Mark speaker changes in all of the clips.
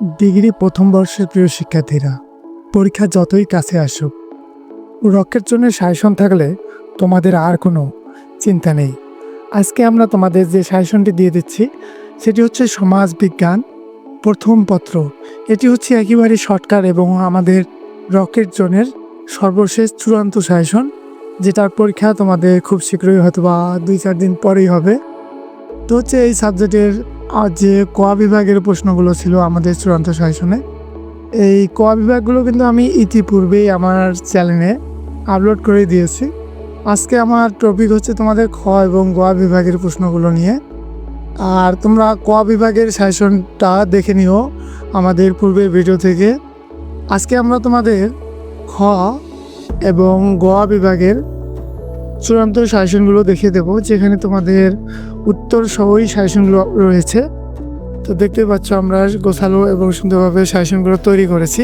Speaker 1: Degree প্রথম বর্ষের প্রিয় শিক্ষার্থীরা, পরীক্ষা যতই কাছে আসুক। রকের জন্য সাজেশন থাকলে তোমাদের আর কোনো চিন্তা নেই। আজকে আমরা তোমাদের যে সাজেশনটি দিয়ে দিচ্ছি, সেটি হচ্ছে সমাজ বিজ্ঞান প্রথম পত্র। এটি হচ্ছে একেবারে শর্টকাট এবং আমাদের রকেট জোনের সর্বশেষ চূড়ান্ত সাজেশন, যেটার পরীক্ষা তোমাদের খুব শীঘ্রই হয়তো বা দুই চার দিন পরেই হবে। তো হচ্ছে এই সাবজেক্টের যে ক বিভাগের প্রশ্নগুলো ছিল আমাদের চূড়ান্ত সাজেশনে, এই ক বিভাগগুলো কিন্তু আমি ইতিপূর্বেই আমার চ্যানেলে আপলোড করে দিয়েছি। আজকে আমার টপিক হচ্ছে তোমাদের খ এবং গ বিভাগের প্রশ্নগুলো নিয়ে। আর তোমরা ক বিভাগের সাজেশনটা দেখে নিও আমাদের পূর্বের ভিডিও থেকে। আজকে আমরা তোমাদের খ এবং গ বিভাগের চূড়ান্ত সাজেশনগুলো দেখিয়ে দেবো, যেখানে তোমাদের উত্তর সহই সাজেশনগুলো রয়েছে। তো দেখতে পাচ্ছ আমরা গোছালো এবং সুন্দরভাবে সাজেশনগুলো তৈরি করেছি।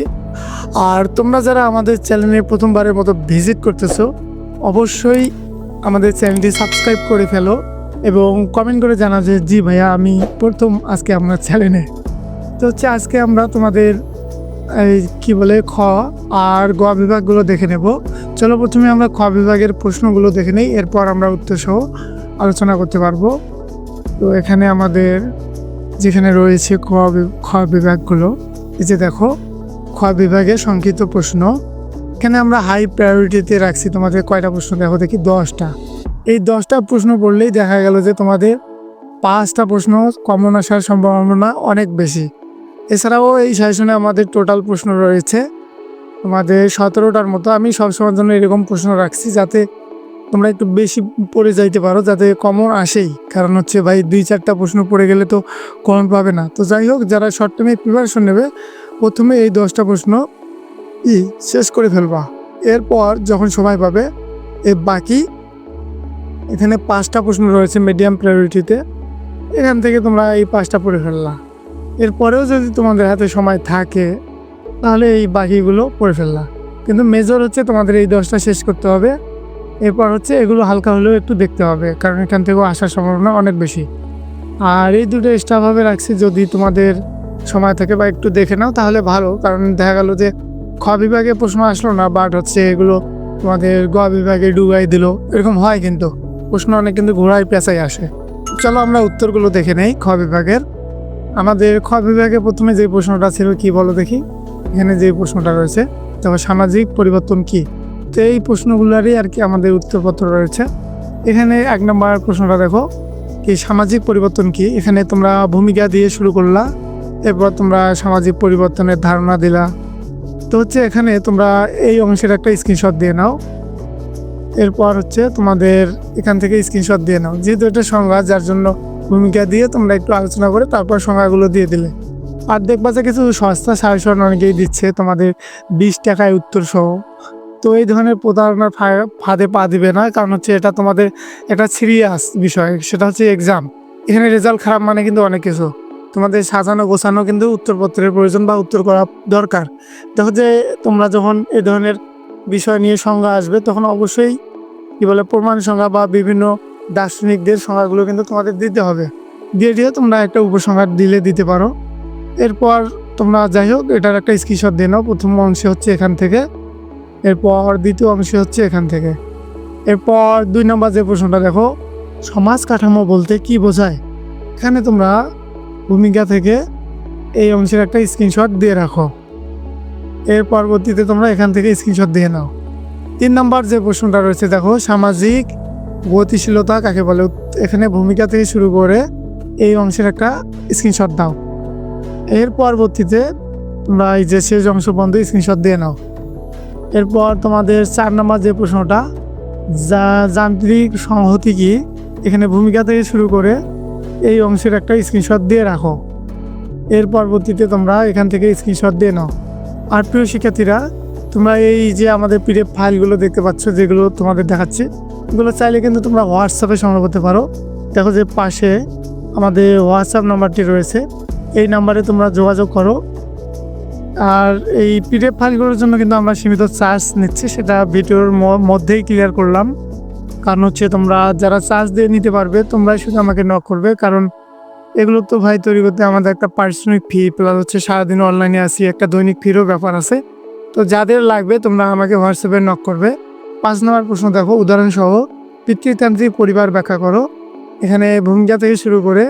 Speaker 1: আর তোমরা যারা আমাদের চ্যানেলে প্রথমবারের মতো ভিজিট করতেছো, অবশ্যই আমাদের চ্যানেলটি সাবস্ক্রাইব করে ফেলো এবং কমেন্ট করে জানা যে, জি ভাইয়া, আমি প্রথম আজকে আপনার চ্যানেলে। তো হচ্ছে আজকে আমরা তোমাদের এই কি বলে খ আর গ বিভাগগুলো দেখে নেব। চলো প্রথমে আমরা খ বিভাগের প্রশ্নগুলো দেখে নিই, এরপর আমরা উত্তর সহ আলোচনা করতে পারব। তো এখানে আমাদের যেখানে রয়েছে খ খ বিভাগগুলো, এই যে দেখো, খ বিভাগের সংক্ষিপ্ত প্রশ্ন। এখানে আমরা হাই প্রায়োরিটিতে রাখছি তোমাদের কয়টা প্রশ্ন? দেখো দেখি, দশটা। এই দশটা প্রশ্ন পড়লেই দেখা গেল যে তোমাদের পাঁচটা প্রশ্ন কমন আসার সম্ভাবনা অনেক বেশি। এছাড়াও এই সাজেশনে আমাদের টোটাল প্রশ্ন রয়েছে। তোমাদের সতেরোটার মতো আমি সবসময়ের জন্য এরকম প্রশ্ন রাখছি যাতে তোমরা একটু বেশি পড়ে যাইতে পারো, যাতে কমন আসেই। কারণ হচ্ছে ভাই, দুই চারটা প্রশ্ন পড়ে গেলে তো কমন পাবে না। তো যাই হোক, যারা শর্ট টাইমে প্রিপারেশন নেবে, প্রথমে এই দশটা প্রশ্ন ই শেষ করে ফেলবা। এরপর যখন সময় পাবে, এ বাকি এখানে পাঁচটা প্রশ্ন রয়েছে মিডিয়াম প্রায়োরিটিতে এখান থেকে তোমরা এই পাঁচটা পড়ে ফেললা। এরপরেও যদি তোমাদের হাতে সময় থাকে, তাহলে এই বাকিগুলো পড়ে ফেললা। কিন্তু মেজর হচ্ছে তোমাদের এই দশটা শেষ করতে হবে। এরপর হচ্ছে এগুলো হালকা হলেও একটু দেখতে হবে, কারণ এখান থেকেও আসার সম্ভাবনা অনেক বেশি। আর এই দুটো এক্সট্রাভাবে রাখছি, যদি তোমাদের সময় থাকে বা একটু দেখে নাও, তাহলে ভালো। কারণ দেখা গেল যে খ বিভাগে প্রশ্ন আসলো না বাট হচ্ছে এগুলো তোমাদের গ বিভাগে ডুবাই দিল। এরকম হয় কিন্তু। প্রশ্ন অনেক কিন্তু ঘোড়ায় পেঁচাই আসে। চলো আমরা উত্তরগুলো দেখে নেই, খ বিভাগের। আমাদের খ বিভাগে প্রথমে যে প্রশ্নটা ছিল, কি বলো দেখি? এখানে যে প্রশ্নটা রয়েছে, তারপর সামাজিক পরিবর্তন কি? তো এই প্রশ্নগুলোরই আর কি আমাদের উত্তরপত্র রয়েছে। এখানে এক নম্বর প্রশ্নটা দেখো, কি সামাজিক পরিবর্তন কি? এখানে তোমরা ভূমিকা দিয়ে শুরু করলা, এরপর তোমরা সামাজিক পরিবর্তনের ধারণা দিলা। তো হচ্ছে এখানে তোমরা এই অংশের একটা স্ক্রিনশট দিয়ে নাও। এরপর হচ্ছে তোমাদের এখান থেকে স্ক্রিনশট দিয়ে নাও। যেহেতু এটা সংজ্ঞা, যার জন্য ভূমিকা দিয়ে তোমরা একটু আলোচনা করে তারপর সংজ্ঞাগুলো দিয়ে দিলে। আর দেখবা যে কিছু সস্তা সাজেশন অনেকেই দিচ্ছে, তোমাদের বিশ টাকায় উত্তর সহ তো এই ধরনের প্রতারণার ফাঁদে পা দিবে না, কারণ হচ্ছে এটা তোমাদের একটা সিরিয়াস বিষয়, সেটা হচ্ছে এক্সাম এখানে রেজাল্ট খারাপ মানে কিন্তু অনেক কিছু। তোমাদের সাজানো গোছানো কিন্তু উত্তরপত্রের প্রয়োজন বা উত্তর করা দরকার। দেখো যে তোমরা যখন এই ধরনের বিষয় নিয়ে সংজ্ঞা আসবে, তখন অবশ্যই কী বলে প্রমাণ সংজ্ঞা বা বিভিন্ন দার্শনিকদের সংজ্ঞাগুলো কিন্তু তোমাদের দিতে হবে। দিয়ে দিয়ে তোমরা একটা উপসংহার দিলে দিতে পারো। এরপর তোমরা যাই হোক, এটার একটা স্ক্রিনশট দিয়ে নাও। প্রথম অংশে হচ্ছে এখান থেকে। এরপর দ্বিতীয় অংশে হচ্ছে এখান থেকে। এরপর দুই নম্বর যে প্রশ্নটা দেখো, সমাজ কাঠামো বলতে কি বোঝায়? এখানে তোমরা ভূমিকা থেকে এই অংশের একটা স্ক্রিনশট দিয়ে রাখো। এর পরবর্তীতে তোমরা এখান থেকে স্ক্রিনশট দিয়ে নাও। তিন নম্বর যে প্রশ্নটা রয়েছে, দেখো, সামাজিক গতিশীলতা কাকে বলে? এখানে ভূমিকা থেকে শুরু করে এই অংশের একটা স্ক্রিনশট দাও। এর পরবর্তীতে তোমরা এই যে শেষ অংশ পর্যন্ত স্ক্রিনশট দিয়ে নাও। এরপর তোমাদের চার নম্বর যে প্রশ্নটা, যা যান্ত্রিক সংহতি কি? এখানে ভূমিকা থেকে শুরু করে এই অংশের একটা স্ক্রিনশট দিয়ে রাখো। এর পরবর্তীতে তোমরা এখান থেকে স্ক্রিনশট দিয়ে নাও। আর প্রিয় শিক্ষার্থীরা, তোমরা এই যে আমাদের পিডিএফ ফাইলগুলো দেখতে পাচ্ছ, যেগুলো তোমাদের দেখাচ্ছি এগুলো চাইলে কিন্তু তোমরা হোয়াটসঅ্যাপে সংগ্রহ করতে পারো। দেখো যে পাশে আমাদের হোয়াটসঅ্যাপ নাম্বারটি রয়েছে। এই নাম্বারে তোমরা যোগাযোগ করো। আর এই পিডিএফ ফাইলগুলোর জন্য কিন্তু আমরা সীমিত চার্জ নিচ্ছি। সেটা ভিডিওর মধ্যেই ক্লিয়ার করলাম। কারণ হচ্ছে তোমরা যারা চার্জ দিয়ে নিতে পারবে, তোমরাই শুধু আমাকে নক করবে। কারণ এগুলো তো ভাই তৈরি করতে আমাদের একটা পারিশ্রমিক ফি প্লাস হচ্ছে সারাদিন অনলাইনে আসি, একটা দৈনিক ফিরও ব্যাপার আছে। তো যাদের লাগবে তোমরা আমাকে হোয়াটসঅ্যাপে নক করবে। পাঁচ নম্বর প্রশ্ন দেখো, উদাহরণসহ পিতৃতান্ত্রিক পরিবার ব্যাখ্যা করো। এখানে ভূমিকা থেকে শুরু করে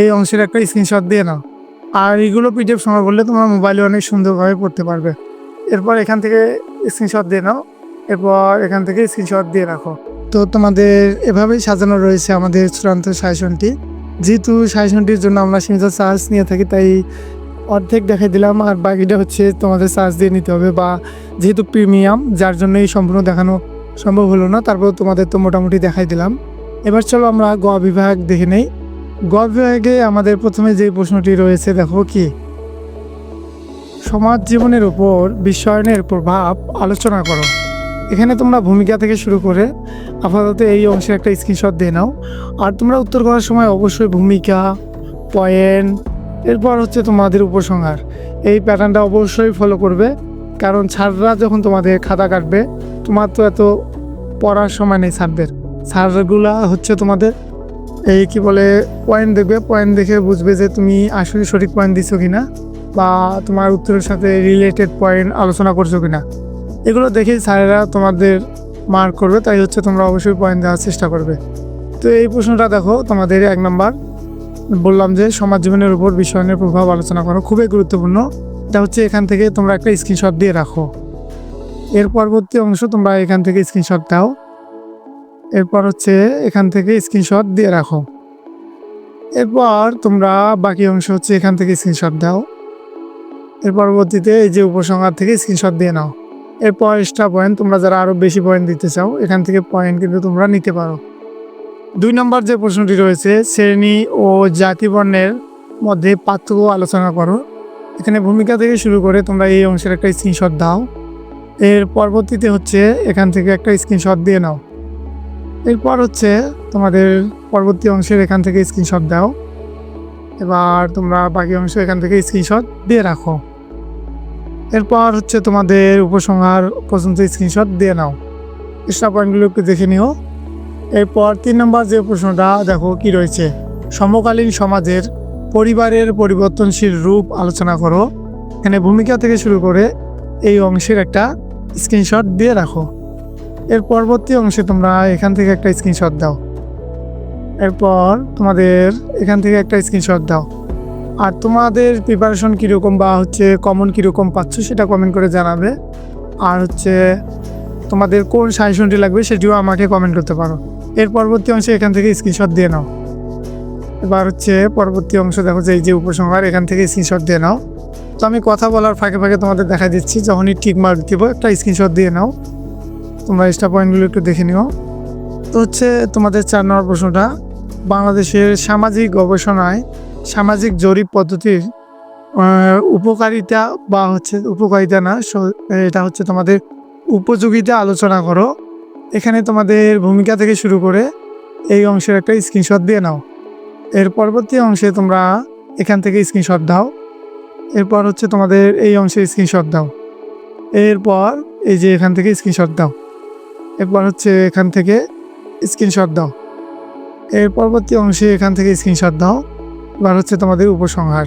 Speaker 1: এই অংশের একটা স্ক্রিনশট দিয়ে নাও। আর এগুলো পিডিএফ সংগ্রহ করলে তোমার মোবাইলে অনেক সুন্দরভাবে পড়তে পারবে। এরপর এখান থেকে স্ক্রিনশট দিয়ে নাও। এরপর এখান থেকে স্ক্রিনশট দিয়ে রাখো। তো তোমাদের এভাবেই সাজানো রয়েছে আমাদের চূড়ান্ত সাজেশনটি যেহেতু সাজেশনটির জন্য আমরা সীমিত চার্জ নিয়ে থাকি, তাই অর্ধেক দেখাই দিলাম আর বাকিটা হচ্ছে তোমাদের চার্জ দিয়ে নিতে হবে বা যেহেতু প্রিমিয়াম যার জন্য এই সম্পূর্ণ দেখানো সম্ভব হলো না তারপর তোমাদের তো মোটামুটি দেখাই দিলাম। এবার চলো আমরা গ বিভাগ দেখে নেই। গ বিভাগে আমাদের প্রথমে যে প্রশ্নটি রয়েছে, দেখো কি? সমাজ জীবনের উপর বিশ্বায়নের প্রভাব আলোচনা করো। এখানে তোমরা ভূমিকা থেকে শুরু করে আপাতত এই অংশে একটা স্ক্রিনশট দিয়ে নাও। আর তোমরা উত্তর করার সময় অবশ্যই ভূমিকা পয়েন্ট এরপর হচ্ছে তোমাদের উপসংহার। এই প্যাটার্নটা অবশ্যই ফলো করবে, কারণ ছাড়রা যখন তোমাদের খাতা কাটবে, তোমার তো এত পড়ার সময় নেই ছাড়দের ছাড়গুলা হচ্ছে তোমাদের এই কি বলে পয়েন্ট দেখবে পয়েন্ট দেখে বুঝবে যে তুমি আসলে সঠিক পয়েন্ট দিছো কিনা, বা তোমার উত্তরের সাথে রিলেটেড পয়েন্ট আলোচনা করছ কিনা। এগুলো দেখেই স্যারেরা তোমাদের মার্ক করবে, তাই হচ্ছে তোমরা অবশ্যই পয়েন্ট দেওয়ার চেষ্টা করবে। তো এই প্রশ্নটা দেখো তোমাদের এক নম্বর বললাম যে সমাজ জীবনের উপর বিশ্বায়নের প্রভাব আলোচনা করো খুবই গুরুত্বপূর্ণ। এটা হচ্ছে এখান থেকে তোমরা একটা স্ক্রিনশট দিয়ে রাখো। এর পরবর্তী অংশ তোমরা এখান থেকে স্ক্রিনশট দাও। এরপর হচ্ছে এখান থেকে স্ক্রিনশট দিয়ে রাখো। এরপর তোমরা বাকি অংশ হচ্ছে এখান থেকে স্ক্রিনশট দাও। এর পরবর্তীতে এই যে উপসংহার থেকে স্ক্রিনশট দিয়ে নাও। এরপর এক্সট্রা পয়েন্ট তোমরা যারা আরও বেশি পয়েন্ট দিতে চাও, এখান থেকে পয়েন্ট কিন্তু তোমরা নিতে পারো। দুই নম্বর যে প্রশ্নটি রয়েছে, শ্রেণি ও জাতিবর্ণের মধ্যে পার্থক্য আলোচনা করো। এখানে ভূমিকা থেকে শুরু করে তোমরা এই অংশের একটা স্ক্রিনশট দাও। এর পরবর্তীতে হচ্ছে এখান থেকে একটা স্ক্রিনশট দিয়ে নাও। এরপর হচ্ছে তোমাদের পরবর্তী অংশের এখান থেকে স্ক্রিনশট দাও। এবার তোমরা বাকি অংশ এখান থেকে স্ক্রিনশট দিয়ে রাখো। এরপর হচ্ছে তোমাদের উপসংহার পর্যন্ত স্ক্রিনশট দিয়ে নাও। এক্সট্রা পয়েন্টগুলো একটু দেখে নিও। এরপর তিন নম্বর যে প্রশ্নটা, দেখো কি রয়েছে। সমকালীন সমাজের পরিবারের পরিবর্তনশীল রূপ আলোচনা করো। এখানে ভূমিকা থেকে শুরু করে এই অংশের একটা স্ক্রিনশট দিয়ে রাখো। এর পরবর্তী অংশে তোমরা এখান থেকে একটা স্ক্রিনশট দাও। এরপর তোমাদের এখান থেকে একটা স্ক্রিনশট দাও। আর তোমাদের প্রিপারেশন কীরকম বা হচ্ছে কমন কীরকম পাচ্ছ সেটা কমেন্ট করে জানাবে। আর হচ্ছে তোমাদের কোন সাজেশনটি লাগবে সেটিও আমাকে কমেন্ট করতে পারো। এর পরবর্তী অংশে এখান থেকে স্ক্রিনশট দিয়ে নাও। এবার হচ্ছে পরবর্তী অংশ দেখো যে এই যে উপসংহার, এখান থেকে স্ক্রিনশট দিয়ে নাও। তো আমি কথা বলার ফাঁকে ফাঁকে তোমাদের দেখা দিচ্ছি, যখনই ঠিক মার্ক দিব, একটা স্ক্রিনশট দিয়ে নাও। তোমরা এক্সট্রা পয়েন্টগুলো একটু দেখে নিও। তো হচ্ছে তোমাদের চার নম্বর প্রশ্নটা, বাংলাদেশের সামাজিক গবেষণায় সামাজিক জরিপ পদ্ধতির উপকারিতা বা হচ্ছে উপকারিতা না এটা হচ্ছে তোমাদের উপযোগিতা আলোচনা করো। এখানে তোমাদের ভূমিকা থেকে শুরু করে এই অংশের একটা স্ক্রিনশট দিয়ে নাও। এর পরবর্তী অংশে তোমরা এখান থেকে স্ক্রিনশট দাও। এরপর হচ্ছে তোমাদের এই অংশে স্ক্রিনশট দাও। এরপর এই যে এখান থেকে স্ক্রিনশট দাও। এরপর হচ্ছে এখান থেকে স্ক্রিনশট দাও। এর পরবর্তী অংশে এখান থেকে স্ক্রিনশট দাও। এবার হচ্ছে তোমাদের উপসংহার।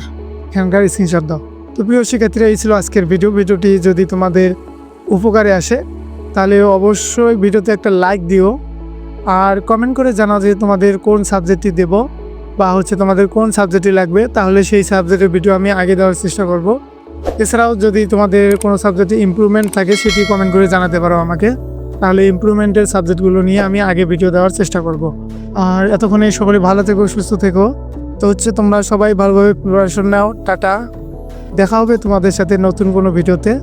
Speaker 1: এখানকার স্ক্রিনশট দাও। তো প্রিয় শিক্ষার্থীরা, এই ছিল আজকের ভিডিও ভিডিওটি যদি তোমাদের উপকারে আসে তাহলে অবশ্যই ভিডিওতে একটা লাইক দিও। আর কমেন্ট করে জানাও যে তোমাদের কোন সাবজেক্টটি দেব বা হচ্ছে তোমাদের কোন সাবজেক্টটি লাগবে, তাহলে সেই সাবজেক্টের ভিডিও আমি আগে দেওয়ার চেষ্টা করব। এছাড়াও যদি তোমাদের কোনো সাবজেক্টে ইমপ্রুভমেন্ট থাকে, সেটি কমেন্ট করে জানাতে পারো আমাকে। তাহলে ইমপ্রুভমেন্টের সাবজেক্টগুলো নিয়ে আমি আগে ভিডিও দেওয়ার চেষ্টা করব। আর এতক্ষণে সকলে ভালো থেকো, সুস্থ থেকো। তো হচ্ছে তোমরা সবাই ভালোভাবে প্রিপারেশন নাও। টাটা। দেখা হবে তোমাদের সাথে নতুন কোনো ভিডিওতে